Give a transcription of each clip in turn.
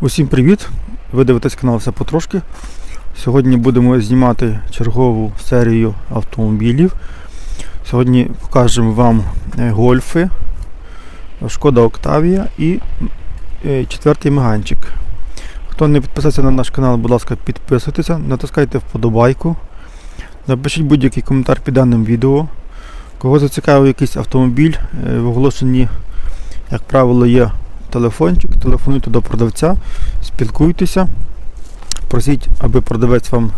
Усім привіт! Ви дивитесь канал Все потрошки. Сьогодні будемо знімати чергову серію автомобілів. Сьогодні покажемо вам е, гольфи, Шкода Октавія і е, четвертий меганчик. Хто не підписався на наш канал, будь ласка, підписуйтеся, натискайте вподобайку. Напишіть будь-який коментар під даним відео. Кого зацікавив якийсь автомобіль, е, в оголошенні, як правило, є телефончик, телефонуйте до продавця, спілкуйтеся, просіть, аби продавець вам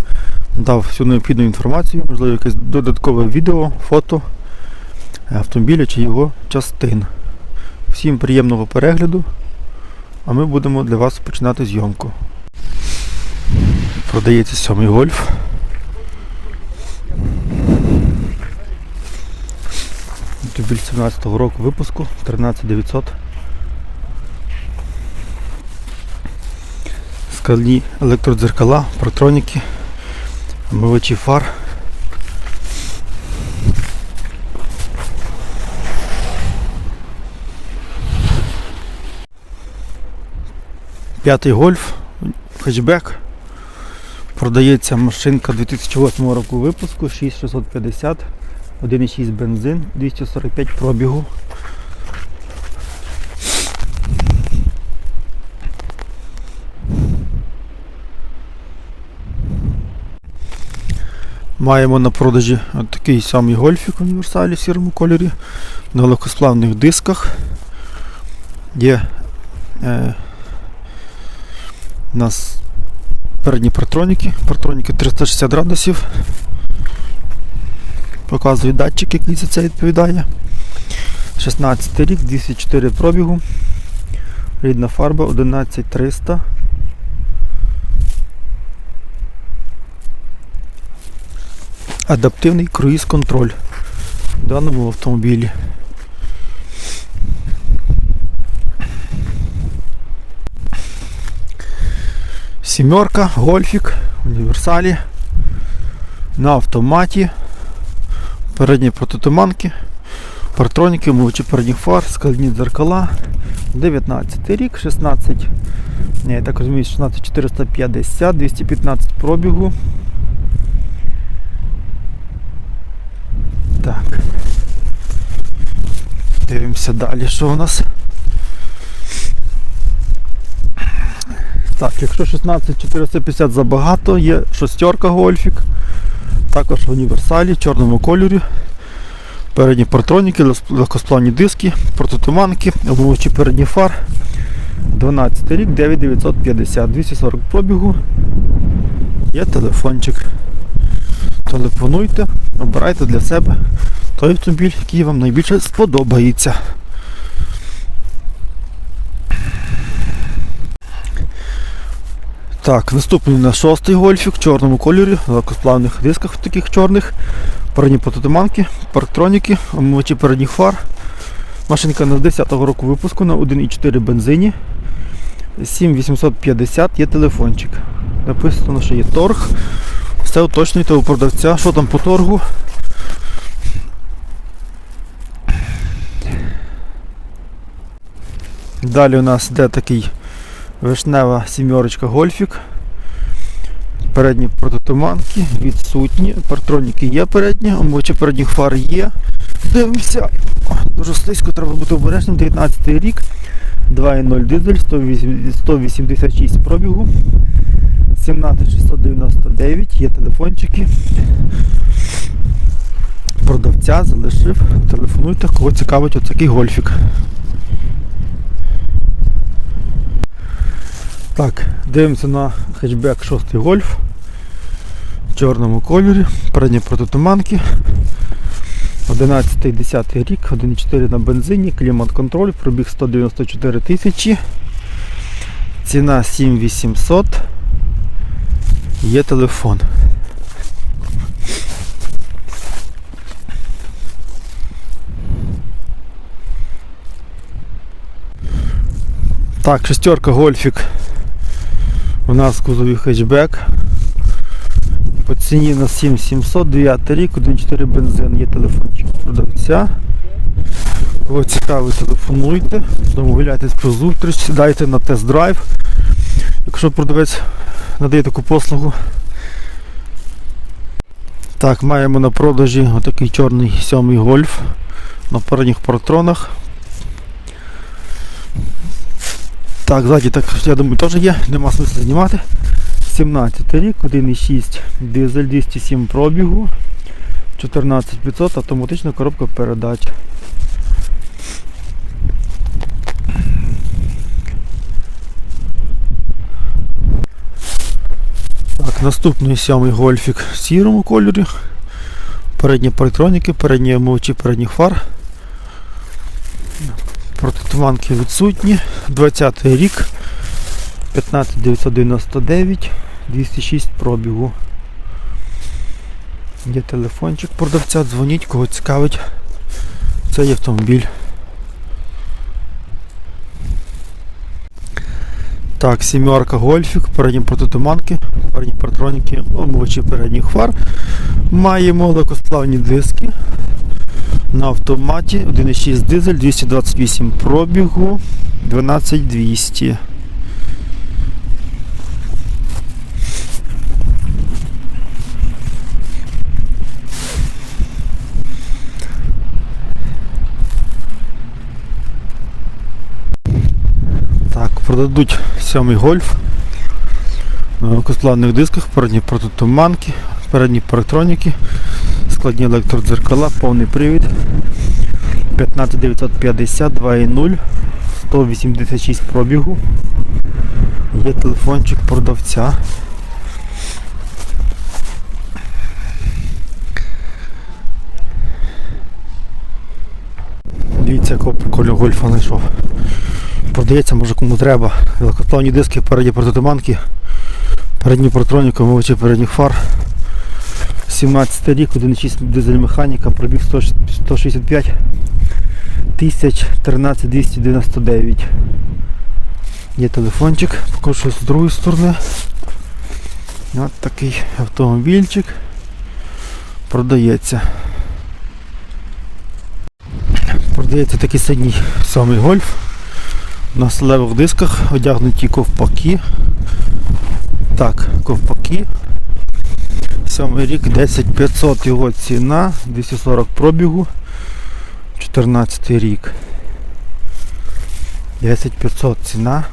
дав всю необхідну інформацію, можливо, якесь додаткове відео, фото автомобіля чи його частин. Всім приємного перегляду, а ми будемо для вас починати зйомку. Продається сьомий гольф. Автомобіль 17-го року випуску 13900. Скальні електродзеркала, протроніки, омивачі фар. П'ятий гольф, хетчбек. Продається машинка 2008 року випуску 6650, 1,6 бензин, 245 пробігу. Маємо на продажі такий самий гольфік універсалі в сірому кольорі на легкосплавних дисках. Є е, у нас передні партроніки, партроніки 360 градусів. Показує датчик, який за це відповідає. 16 рік, 204 пробігу. Рідна фарба 11300. Адаптивний круїз-контроль в даному автомобілі. Сімерка, гольфік, універсалі на автоматі, передні протитуманки, партроніки, мовчі передніх фар, скальні дзеркала, 19 рік, 16, я так розумію, 16450, 215 пробігу. Так. Дивимося далі, що у нас. Так, якщо 16450 забагато, є шостерка гольфік, також в універсалі, чорному кольорі. Передні партроніки, легкосплавні диски, протитуманки, обмовчі передні фар. 12 рік, 9950, 240 пробігу. Є телефончик. Телефонуйте, обирайте для себе той автомобіль, який вам найбільше сподобається. Так, наступний у нас шостий гольфік в чорному кольорі, в легкосплавних дисках таких чорних, передні протитуманки, парктроніки, омивачі передніх фар. Машинка на 10-го року випуску на 1,4 бензині. 7850 є телефончик. Написано, що є торг. Все уточнюйте у продавця, що там по торгу. Далі у нас йде такий вишнева сімерочка гольфік. Передні протитуманки відсутні, партроніки є передні, омочі передніх фар є. Дивимося. Дуже слизько треба бути обережним. 19 рік, 2.0 дизель, 186 пробігу. 17699, є телефончики. Продавця залишив. Телефонуйте, кого цікавить оцякий гольфік. Так, дивимося на хетчбек 6 гольф в чорному кольорі, передні протитуманки. 11-10 рік, 1.4 на бензині, клімат-контроль, пробіг 194 тисячі. Ціна 7800. Є телефон. Так, шестерка гольфік. У нас в кузові хетчбек. По ціні на 7700, 9 рік, 1.4 бензин, є телефончик продавця. Кого цікавить, телефонуйте, домовляйтесь про зустріч, сідайте на тест-драйв. Якщо продавець надає таку послугу. Так, маємо на продажі отакий чорний сьомий гольф на передніх партронах. Так, ззаді так, я думаю, теж є, нема смисла знімати. 17 рік, 1,6 дизель 207 пробігу, 14500 автоматична коробка передач. Так, наступний сьомий гольфік в сірому кольорі. Передні парктроніки, передні омивачі передніх фар. Протитуманки відсутні. 20 рік. 15999, 206 пробігу. Є телефончик продавця, дзвоніть, кого цікавить цей автомобіль. Так, сімерка гольфік, передні протитуманки, передні партроніки, омивачі передніх фар. Маємо легкосплавні диски на автоматі 1,6 дизель, 228 пробігу, 12200. Так, продадуть сьомий гольф на легкосплавних дисках, передні протитуманки, передні парктроніки, складні електродзеркала, повний привід. 15950 2.0, 186 пробігу. Є телефончик продавця. Дивіться, якого прикольного гольфа знайшов. Продається, може кому треба. Легкосплавні диски, передні протитуманки, передні протроніки, омивачі передніх фар. 17 рік, 1,6 дизель механіка, пробіг 100 165 тисяч 13 299. Є телефончик, покажу з другої сторони. Ось такий автомобільчик продається. Продається такий синій сьомий гольф. На сталевих дисках одягнуті ковпаки. Так, ковпаки. Сьомий рік 10500 його ціна, 240 пробігу, 14 рік. 10500 ціна.